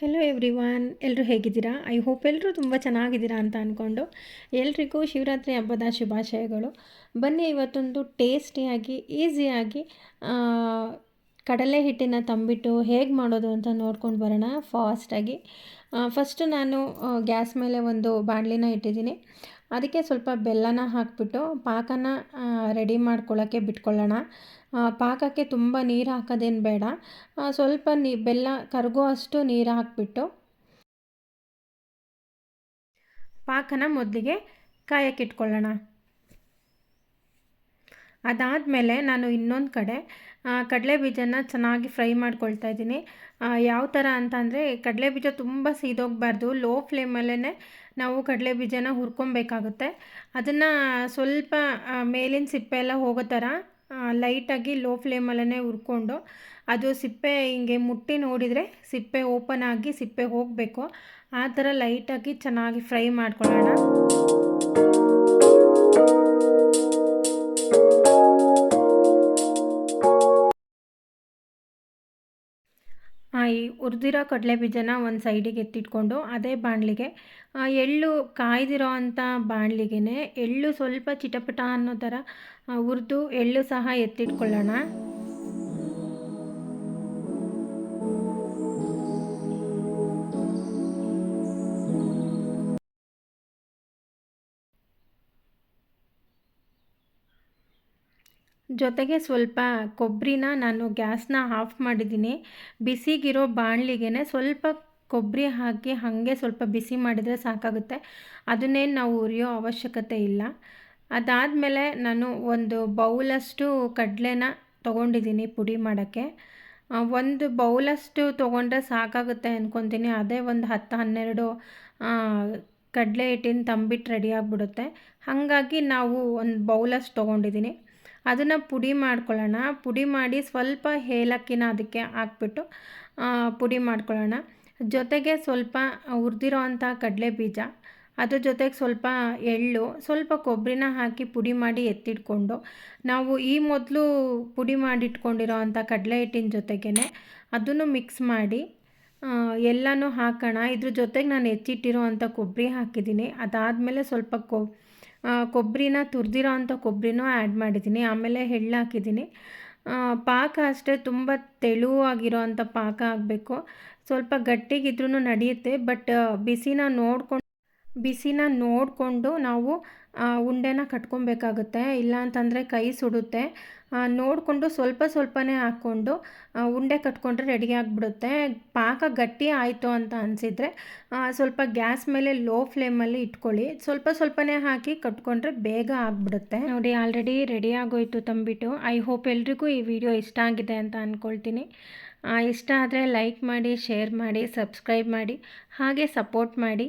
Hello every one ಎಲ್ಲರೂ ಹೇಗಿದ್ದೀರಾ? I hope ಎಲ್ಲರೂ ತುಂಬ ಚೆನ್ನಾಗಿದ್ದೀರಾ ಅಂತ ಅಂದ್ಕೊಂಡು ಎಲ್ರಿಗೂ ಶಿವರಾತ್ರಿ ಹಬ್ಬದ ಶುಭಾಶಯಗಳು. ಬನ್ನಿ ಇವತ್ತೊಂದು ಟೇಸ್ಟಿಯಾಗಿ ಈಸಿಯಾಗಿ ಕಡಲೆ ಹಿಟ್ಟಿನ ತಂಬಿಟ್ಟು ಹೇಗೆ ಮಾಡೋದು ಅಂತ ನೋಡ್ಕೊಂಡು ಬರೋಣ ಫಾಸ್ಟಾಗಿ ಫಸ್ಟು ನಾನು ಗ್ಯಾಸ್ ಮೇಲೆ ಒಂದು ಬಾಣಲಿನ ಇಟ್ಟಿದ್ದೀನಿ. ಅದಕ್ಕೆ ಸ್ವಲ್ಪ ಬೆಲ್ಲನ ಹಾಕಿಬಿಟ್ಟು ಪಾಕನ ರೆಡಿ ಮಾಡ್ಕೊಳ್ಳೋಕ್ಕೆ ಬಿಟ್ಕೊಳ್ಳೋಣ. ಪಾಕಕ್ಕೆ ತುಂಬ ನೀರು ಹಾಕೋದೇನು ಬೇಡ. ಸ್ವಲ್ಪ ನೀ, ಬೆಲ್ಲ ಕರಗೋ ಅಷ್ಟು ನೀರು ಹಾಕಿಬಿಟ್ಟು ಪಾಕನ ಮೊದಲಿಗೆ ಕಾಯಕ್ಕಿಟ್ಕೊಳ್ಳೋಣ ಅದಾದಮೇಲೆ ನಾನು ಇನ್ನೊಂದು ಕಡೆ ಕಡಲೆ ಬೀಜನ ಚೆನ್ನಾಗಿ ಫ್ರೈ ಮಾಡ್ಕೊಳ್ತಾ ಇದ್ದೀನಿ. ಯಾವ ಥರ ಅಂತ ಅಂದರೆ, ಕಡಲೆ ಬೀಜ ತುಂಬ ಸೀದೋಗಬಾರ್ದು. ಲೋ ಫ್ಲೇಮಲ್ಲೇ ನಾವು ಕಡಲೆ ಬೀಜನ ಹುರ್ಕೊಬೇಕಾಗುತ್ತೆ. ಅದನ್ನು ಸ್ವಲ್ಪ ಮೇಲಿನ ಸಿಪ್ಪೆ ಎಲ್ಲ ಹೋಗೋ ಥರ ಲೈಟಾಗಿ ಲೋ ಫ್ಲೇಮಲ್ಲೇ ಹುರ್ಕೊಂಡು, ಅದು ಸಿಪ್ಪೆ ಹಿಂಗೆ ಮುಟ್ಟಿ ನೋಡಿದರೆ ಸಿಪ್ಪೆ ಓಪನ್ ಆಗಿ ಸಿಪ್ಪೆ ಹೋಗಬೇಕು. ಆ ಥರ ಲೈಟಾಗಿ ಚೆನ್ನಾಗಿ ಫ್ರೈ ಮಾಡ್ಕೊಳ್ಳೋಣ. ಈ ಹುರಿದಿರೋ ಕಡಲೆ ಬೀಜನ ಒಂದು ಸೈಡಿಗೆ ಎತ್ತಿಟ್ಕೊಂಡು ಅದೇ ಬಾಣಲಿಗೆ ಎಳ್ಳು ಕಾಯ್ದಿರೋ ಅಂಥ ಬಾಣಲಿಗೆ ಎಳ್ಳು ಸ್ವಲ್ಪ ಚಿಟಪಟ ಅನ್ನೋ ಥರ ಹುರಿದು ಎಳ್ಳು ಸಹ ಎತ್ತಿಟ್ಕೊಳ್ಳೋಣ. ಜೊತೆಗೆ ಸ್ವಲ್ಪ ಕೊಬ್ಬರಿನ ನಾನು ಗ್ಯಾಸ್ನ ಆಫ್ ಮಾಡಿದ್ದೀನಿ. ಬಿಸಿಗಿರೋ ಬಾಣಲಿಗೆ ಸ್ವಲ್ಪ ಕೊಬ್ಬರಿ ಹಾಕಿ ಹಾಗೆ ಸ್ವಲ್ಪ ಬಿಸಿ ಮಾಡಿದರೆ ಸಾಕಾಗುತ್ತೆ. ಅದನ್ನೇನು ನಾವು ಉರಿಯೋ ಅವಶ್ಯಕತೆ ಇಲ್ಲ. ಅದಾದಮೇಲೆ ನಾನು ಒಂದು ಬೌಲಷ್ಟು ಕಡಲೆನ ತೊಗೊಂಡಿದ್ದೀನಿ ಪುಡಿ ಮಾಡೋಕ್ಕೆ. ಒಂದು ಬೌಲಷ್ಟು ತೊಗೊಂಡ್ರೆ ಸಾಕಾಗುತ್ತೆ ಅಂದ್ಕೊತೀನಿ ಅದೇ ಒಂದು ಹತ್ತು ಹನ್ನೆರಡು ಕಡಲೆ ಹಿಟ್ಟಿನ ತಂಬಿಟ್ಟು ರೆಡಿ ಆಗಿಬಿಡುತ್ತೆ. ಹಾಗಾಗಿ ನಾವು ಒಂದು ಬೌಲಷ್ಟು ತೊಗೊಂಡಿದ್ದೀನಿ. ಅದನ್ನು ಪುಡಿ ಮಾಡ್ಕೊಳ್ಳೋಣ. ಪುಡಿ ಮಾಡಿ ಸ್ವಲ್ಪ ಏಲಕ್ಕಿನ ಅದಕ್ಕೆ ಹಾಕ್ಬಿಟ್ಟು ಪುಡಿ ಮಾಡ್ಕೊಳ್ಳೋಣ. ಜೊತೆಗೆ ಸ್ವಲ್ಪ ಹುರಿದಿರೋ ಅಂಥ ಕಡಲೆ ಬೀಜ ಅದ್ರ ಜೊತೆಗೆ ಸ್ವಲ್ಪ ಎಳ್ಳು, ಸ್ವಲ್ಪ ಕೊಬ್ಬರಿನ ಹಾಕಿ ಪುಡಿ ಮಾಡಿ ಎತ್ತಿಟ್ಕೊಂಡು, ನಾವು ಈ ಮೊದಲು ಪುಡಿ ಮಾಡಿಟ್ಕೊಂಡಿರೋ ಅಂಥ ಕಡಲೆ ಹಿಟ್ಟಿನ ಜೊತೆಗೇ ಅದನ್ನು ಮಿಕ್ಸ್ ಮಾಡಿ ಎಲ್ಲನೂ ಹಾಕೋಣ. ಇದ್ರ ಜೊತೆಗೆ ನಾನು ಎತ್ತಿಟ್ಟಿರೋ ಅಂಥ ಕೊಬ್ಬರಿ ಹಾಕಿದ್ದೀನಿ. ಅದಾದಮೇಲೆ ಸ್ವಲ್ಪ ಕೊ ಕೊಬ್ಬರಿನ ತುರಿದಿರೋ ಅಂಥ ಕೊಬ್ಬರಿನೂ ಆ್ಯಡ್ ಮಾಡಿದ್ದೀನಿ. ಆಮೇಲೆ ಎಳ್ಳು ಹಾಕಿದ್ದೀನಿ. ಪಾಕ ಅಷ್ಟೇ, ತುಂಬ ತೆಳುವಾಗಿರೋ ಅಂಥ ಪಾಕ ಆಗಬೇಕು. ಸ್ವಲ್ಪ ಗಟ್ಟಿಗಿದ್ರೂ ನಡೆಯುತ್ತೆ, ಬಟ್ ಬಿಸಿನ ನೋಡ್ಕೊಂಡು ಬಿಸಿನ ನೋಡಿಕೊಂಡು ನಾವು ಉಂಡೆನ ಕಟ್ಕೊಬೇಕಾಗುತ್ತೆ. ಇಲ್ಲ ಅಂತಂದರೆ ಕೈ ಸುಡುತ್ತೆ. ನೋಡಿಕೊಂಡು ಸ್ವಲ್ಪ ಸ್ವಲ್ಪನೇ ಹಾಕ್ಕೊಂಡು ಉಂಡೆ ಕಟ್ಕೊಂಡ್ರೆ ರೆಡಿ ಆಗಿಬಿಡುತ್ತೆ. ಪಾಕ ಗಟ್ಟಿ ಆಯಿತು ಅಂತ ಅನಿಸಿದರೆ ಸ್ವಲ್ಪ ಗ್ಯಾಸ್ ಮೇಲೆ ಲೋ ಫ್ಲೇಮಲ್ಲಿ ಇಟ್ಕೊಳ್ಳಿ. ಸ್ವಲ್ಪ ಸ್ವಲ್ಪನೇ ಹಾಕಿ ಕಟ್ಕೊಂಡ್ರೆ ಬೇಗ ಆಗಿಬಿಡುತ್ತೆ. ನೋಡಿ, ಆಲ್ರೆಡಿ ರೆಡಿ ಆಗೋಯಿತು ತಂಬಿಟ್ಟು. ಐ ಹೋಪ್ ಎಲ್ರಿಗೂ ಈ ವಿಡಿಯೋ ಇಷ್ಟ ಆಗಿದೆ ಅಂತ ಅಂದ್ಕೊಳ್ತೀನಿ ಇಷ್ಟ ಆದರೆ ಲೈಕ್ ಮಾಡಿ, ಶೇರ್ ಮಾಡಿ, ಸಬ್ಸ್ಕ್ರೈಬ್ ಮಾಡಿ, ಹಾಗೆ ಸಪೋರ್ಟ್ ಮಾಡಿ.